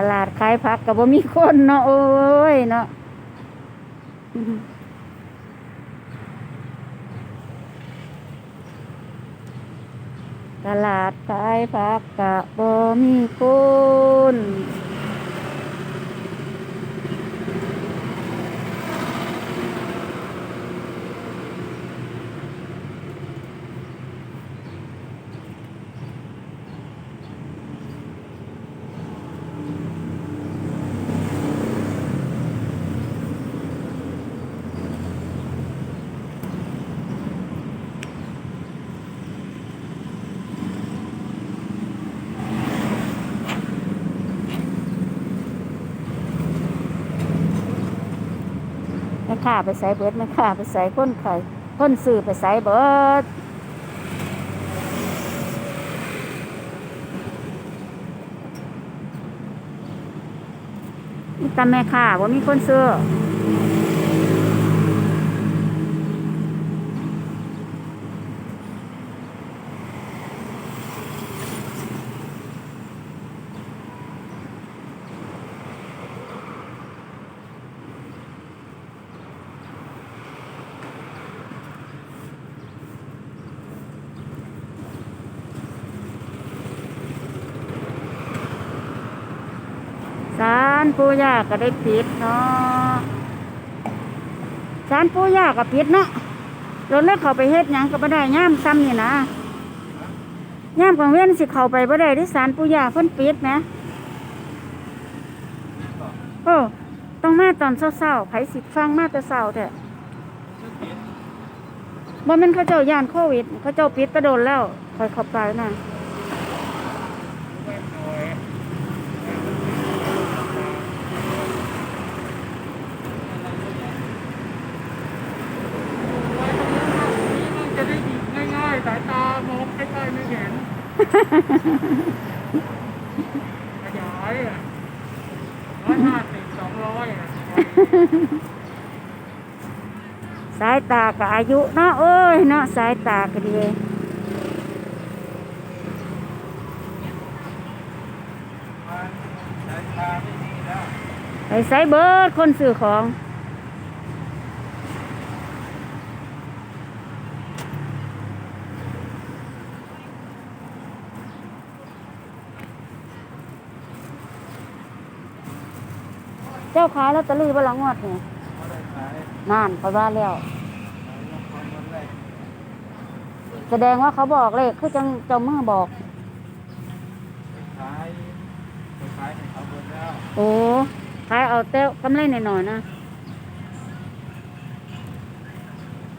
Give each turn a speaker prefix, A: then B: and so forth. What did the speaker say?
A: ตลาดขายผักกับบ่มีคนเนาะโอ้ยเนาะตลาดขายผักกับบ่มีคน ค้าไปใส่เบิดแม่ค้าไปใส่คนไข่คนซื้อไปใส่เบิดมีตาแม่ค้าว่ามีคนซื้อ สารปู่ย่าก็ได้ปิดเนาะสารปู่ย่าก็ปิดเนาะเราเลิกเขาไปเฮ็ดหยังก็บ่ได้ย่ามซ้ำนี่นะย่ามของเว้นสิเขาไปบ่ได้ที่สารปู่ย่าเพิ่นปิดนะโอ้ต้องมาตอนเช้าๆไผสิฟังมาแต่เช้าแท้บ่แม่นเขาเจ้าย่านโควิด เขาเจ้าปิดตะโดนแล้วคอยข้าไปน่ะ
B: ได้หยิบง่ายๆ สายตามองใกล้ๆไม่เห็น ขยายร้อยห้าสิบสองร้อย
A: สายตากับอายุเนาะเอ้ยเนาะสายตาก็ดี
B: สายไม่ดี
A: ไปใส่เบิร์ดคนซื้อของ เจ้าขายลอตเตอรี่บ่ละงวดนี่
B: ไม่ได้ขาย
A: นานเพราะว่าแล้ว
B: ขายคนนั้นแรก
A: แสดงว่าเขาบอกเลขคือจังเจ้ามือบอก
B: ขายไปขายให้เขาหมดแล้ว
A: โอ้ขายเอาเต้กำไรหน่อยๆนะ
B: ข